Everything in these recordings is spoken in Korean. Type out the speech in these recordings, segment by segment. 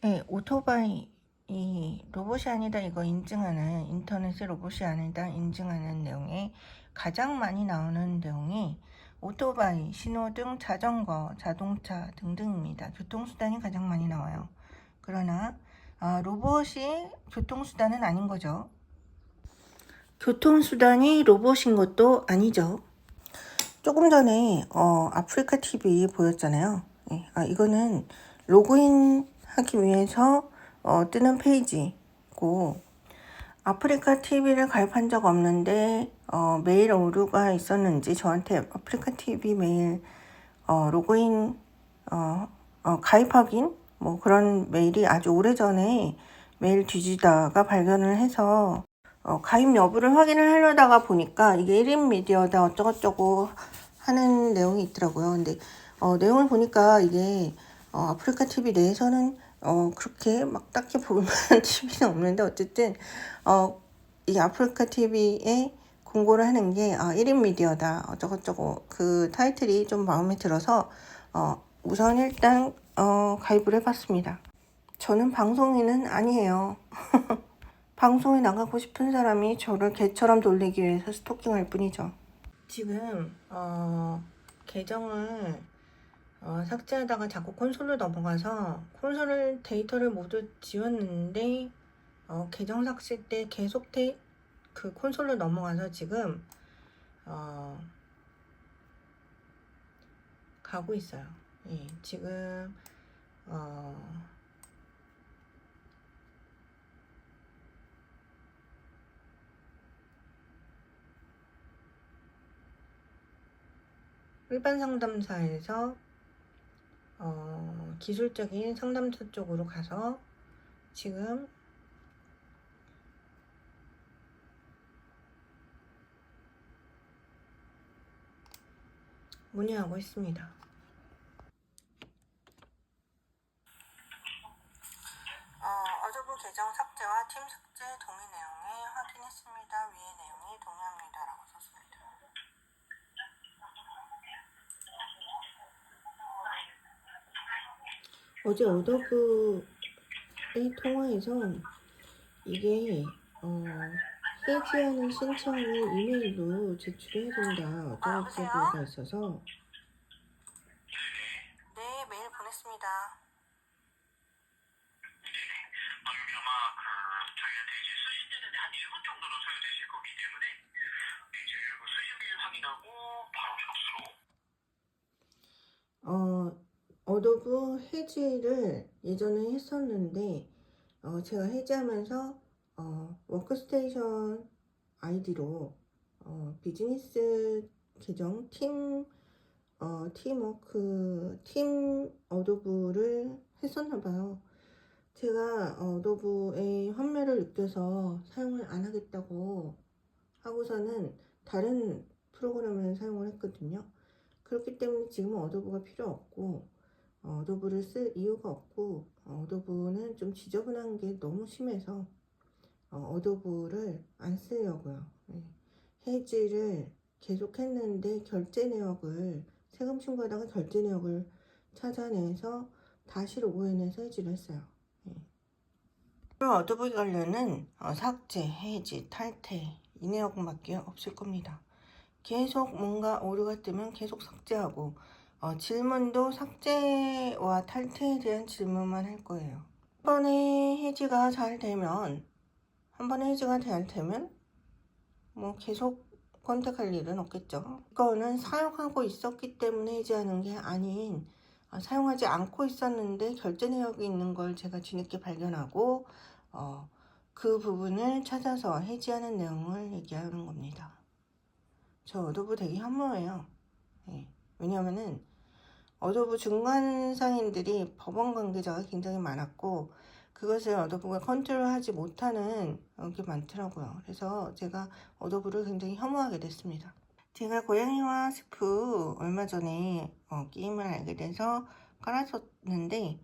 네, 오토바이 이 로봇이 아니다 이거 인증하는 인터넷의 로봇이 아니다 인증하는 내용에 가장 많이 나오는 내용이 오토바이, 신호등, 자전거, 자동차 등등입니다. 교통수단이 가장 많이 나와요. 그러나 아, 로봇이 교통수단은 아닌 거죠. 교통수단이 로봇인 것도 아니죠. 조금 전에 어, 아프리카 TV 보였잖아요. 예, 아, 이거는 로그인 하기 위해서 어, 뜨는 페이지고 아프리카 TV를 가입한 적 없는데 어, 메일 오류가 있었는지 저한테 아프리카 TV 메일 어, 로그인 어, 어, 가입 확인 뭐 그런 메일이 아주 오래전에 메일 뒤지다가 발견을 해서 어, 가입 여부를 확인을 하려다가 보니까 이게 1인 미디어다 어쩌고저쩌고 하는 내용이 있더라고요. 근데 어, 내용을 보니까 이게 어, 아프리카 TV 내에서는 어, 그렇게 막 딱히 볼 만한 TV는 없는데 어쨌든 어, 이 아프리카 TV에 공고를 하는 게 아, 1인 미디어다 어쩌고저쩌고 그 타이틀이 좀 마음에 들어서 어, 우선 일단 어, 가입을 해봤습니다. 저는 방송인은 아니에요. 방송에 나가고 싶은 사람이 저를 개처럼 돌리기 위해서 스토킹할 뿐이죠. 지금 어, 계정을 어, 삭제하다가 자꾸 콘솔로 넘어가서 콘솔 데이터를 모두 지웠는데 어, 계정 삭제 때 계속 데, 그 콘솔로 넘어가서 지금 어, 가고 있어요. 예, 지금 어, 일반 상담사에서 어, 기술적인 상담사 쪽으로 가서 지금 문의하고 있습니다. 어, 어저부 계정 삭제와 팀 삭제 동의 내용에 확인했습니다. 위의 내용이 동의합니다라고 썼습니다. 어제 어더브의 통화에서 이게 어, 해지하는 신청을 이메일로 제출해야 된다. 어쩌고저쩌고가 있어서. 네 메일 보냈습니다. 아, 여기 아마 그 저희한테 이제 수신되는 한 1분 정도는 소요되실 거기 때문에 이제 그 수신일 확인하고 바로 접수로 어, 어도브 해지를 예전에 했었는데 어, 제가 해지하면서 어, 워크스테이션 아이디로 어, 비즈니스 계정 팀 어, 팀워크 팀 어도브를 했었나 봐요. 제가 어도브의 환멸을 느껴서 사용을 안 하겠다고 하고서는 다른 프로그램을 사용을 했거든요. 그렇기 때문에 지금은 어도브가 필요 없고 어, 어도브를 쓸 이유가 없고 어, 어도브는 좀 지저분한 게 너무 심해서 어, 어도브를 안 쓰려고요. 네. 해지를 계속 했는데 결제 내역을 세금 신고하다가 결제 내역을 찾아내서 다시 로그인해서 해지를 했어요. 네. 어도브 관련은 어, 삭제, 해지, 탈퇴 이 내역밖에 없을 겁니다. 계속 뭔가 오류가 뜨면 계속 삭제하고 어, 질문도 삭제와 탈퇴에 대한 질문만 할 거예요. 한 번에 해지가 잘 되면 한 번에 해지가 잘 되면 뭐 계속 컨택할 일은 없겠죠. 이거는 사용하고 있었기 때문에 해지하는 게 아닌 어, 사용하지 않고 있었는데 결제 내역이 있는 걸 제가 뒤늦게 발견하고 어, 그 부분을 찾아서 해지하는 내용을 얘기하는 겁니다. 저 어도브 되게 혐오해요. 예. 왜냐면은 어도브 중간 상인들이 법원 관계자가 굉장히 많았고 그것을 어도브가 컨트롤하지 못하는 게 많더라고요. 그래서 제가 어도브를 굉장히 혐오하게 됐습니다. 제가 고양이와 스프 얼마 전에 어, 게임을 알게 돼서 깔았었는데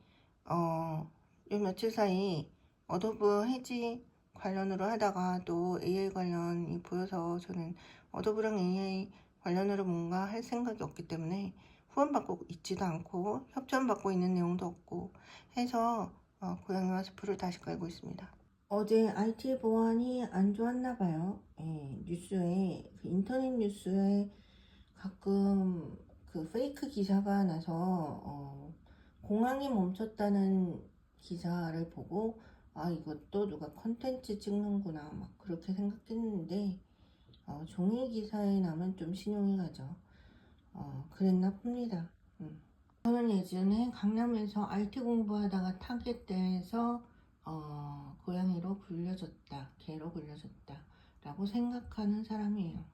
어, 요 며칠 사이 어도브 해지 관련으로 하다가 또 AI 관련이 보여서 저는 어도브랑 AI 관련으로 뭔가 할 생각이 없기 때문에 후원받고 있지도 않고 협찬받고 있는 내용도 없고 해서 어, 고양이와 스프를 다시 깔고 있습니다. 어제 IT 보안이 안 좋았나 봐요. 예, 뉴스에 그 인터넷 뉴스에 가끔 그 페이크 기사가 나서 어, 공항이 멈췄다는 기사를 보고 아 이것도 누가 컨텐츠 찍는구나 막 그렇게 생각했는데 어, 종이 기사에 나면 좀 신용이 가죠. 어, 그랬나 봅니다. 음. 저는 예전에 강남에서 IT 공부하다가 타겟돼서 어, 고양이로 굴려졌다, 개로 굴려졌다 라고 생각하는 사람이에요.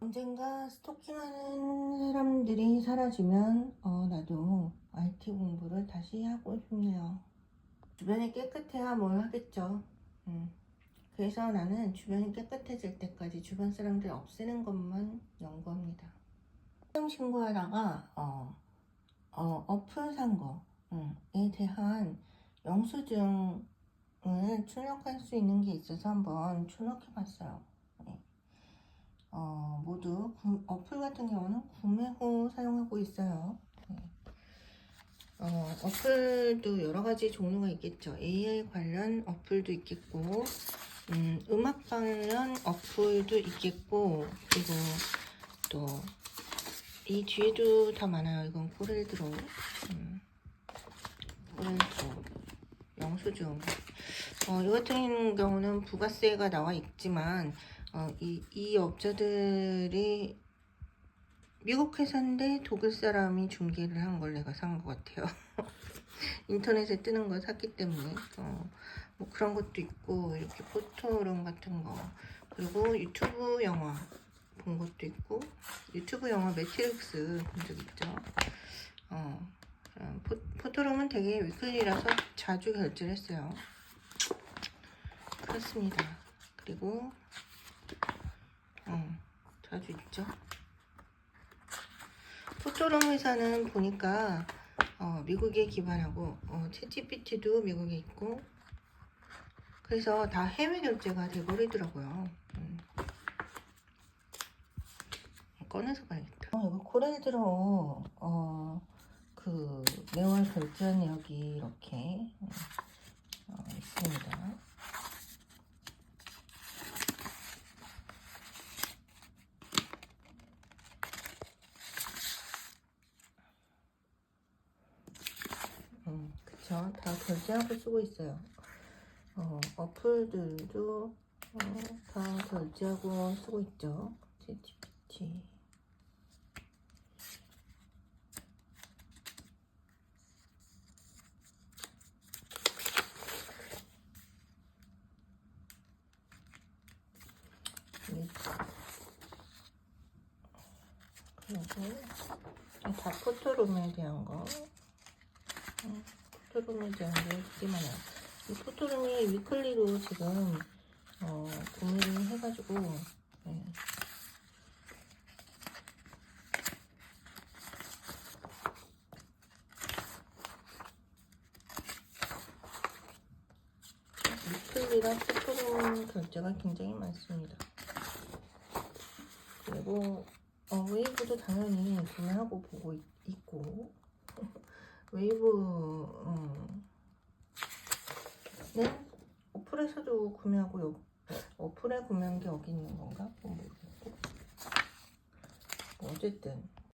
언젠가 스토킹하는 사람들이 사라지면 어, 나도 IT 공부를 다시 하고 싶네요. 주변이 깨끗해야 뭘 하겠죠. 음. 그래서 나는 주변이 깨끗해질 때까지 주변 사람들 없애는 것만 연구합니다. 신고하다가 어, 어, 어플 산 거에 대한 영수증을 출력할 수 있는 게 있어서 한번 출력해 봤어요. 네. 어, 모두 구- 어플 같은 경우는 구매 후 사용하고 있어요. 네. 어, 어플도 여러 가지 종류가 있겠죠. AI 관련 어플도 있겠고, 음, 음악 관련 어플도 있겠고, 그리고 또 이 뒤에도 다 많아요. 이건 코렐드로, 음, 코렐드로, 영수증. 어, 이 같은 경우는 부가세가 나와 있지만, 어, 이, 이 업자들이 미국 회사인데 독일 사람이 중개를 한 걸 내가 산 것 같아요. 인터넷에 뜨는 걸 샀기 때문에 어, 뭐 그런 것도 있고 이렇게 포토룸 같은 거 그리고 유튜브 영화 본 것도 있고 유튜브 영화 매트릭스 본 적 있죠. 어, 어, 포, 포토룸은 되게 위클리라서 자주 결제를 했어요. 그렇습니다. 그리고 어, 자주 있죠. 포토룸 회사는 보니까 어, 미국에 기반하고 어, 챗GPT도 미국에 있고 그래서 다 해외 결제가 돼버리더라고요. 음. 꺼내서 봐야겠다. 어, 이거 코레드로 어, 그 매월 결제 내역이 이렇게 어, 있습니다. 음. 다 결제하고 쓰고 있어요. 어, 어플들도 어, 다 결제하고 쓰고 있죠. 챗GPT. 네. 그리고 다 포토룸에 대한 거. 음, 포토룸에 대한 게 되게 많아요. 이 포토룸이 위클리로 지금 어, 구매를 해가지고 네. 위클리랑 포토룸 결제가 굉장히 많습니다. 그리고 어, 웨이브도 당연히 구매하고 보고 있, 있고. 웨이브 음, 는 어플에서도 구매하고 요, 어플에 구매한 게 여기 있는 건가? 모르겠고 뭐. 어쨌든